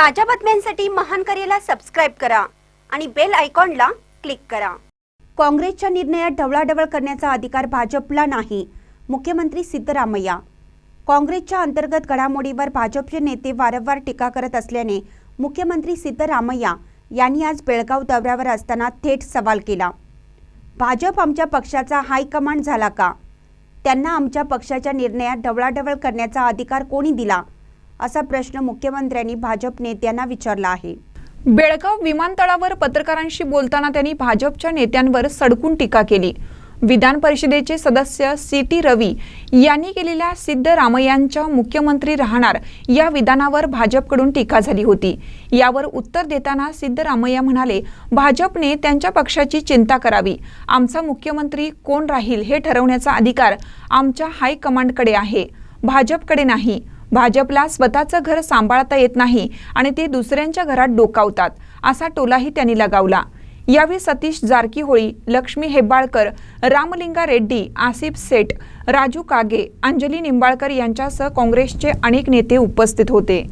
ताज्या बातम्यांसाठी महान करेला सबस्क्राईब करा आणि बेल आयकॉनला क्लिक करा. काँग्रेसच्या निर्णयात ढवळाढवळ करण्याचा अधिकार भाजपला नाही मुख्यमंत्री सिद्धरामय्या. काँग्रेसच्या अंतर्गत घडामोडीवर भाजपचे नेते वारंवार टीका करत असल्याने मुख्यमंत्री सिद्धरामय्या यांनी आज बेळगाव दौऱ्यावर असताना थेट सवाल केला. भाजप आमच्या पक्षाचा हायकमांड झाला का? त्यांना आमच्या पक्षाच्या निर्णयात ढवळाढवळ करण्याचा अधिकार कोणी दिला? असा प्रश्न मुख्यमंत्र्यांनी भाजप नेत्यांना विचारला आहे. बेळगाव विमानतळावर पत्रकारांशी बोलताना त्यांनी भाजपच्या नेत्यांवर सडकून टीका केली. विधान परिषदेचे सदस्य सी टी रवी यांनी केलेल्या सिद्धरामय्यांच्या मुख्यमंत्री राहणार या विधानावर भाजपकडून टीका झाली होती. यावर उत्तर देताना सिद्धरामय्या म्हणाले भाजपने त्यांच्या पक्षाची चिंता करावी. आमचा मुख्यमंत्री कोण राहील हे ठरवण्याचा अधिकार आमच्या हायकमांडकडे आहे. भाजपकडे नाही. भाजपला स्वतःचं घर सांभाळता येत नाही आणि ते दुसऱ्यांच्या घरात डोकावतात असा टोलाही त्यांनी लगावला. यावेळी सतीश जारकीहोळी लक्ष्मी हेब्बाळकर रामलिंगा रेड्डी आसिफ सेठ राजू कागे अंजली निंबाळकर यांच्यासह काँग्रेसचे अनेक नेते उपस्थित होते.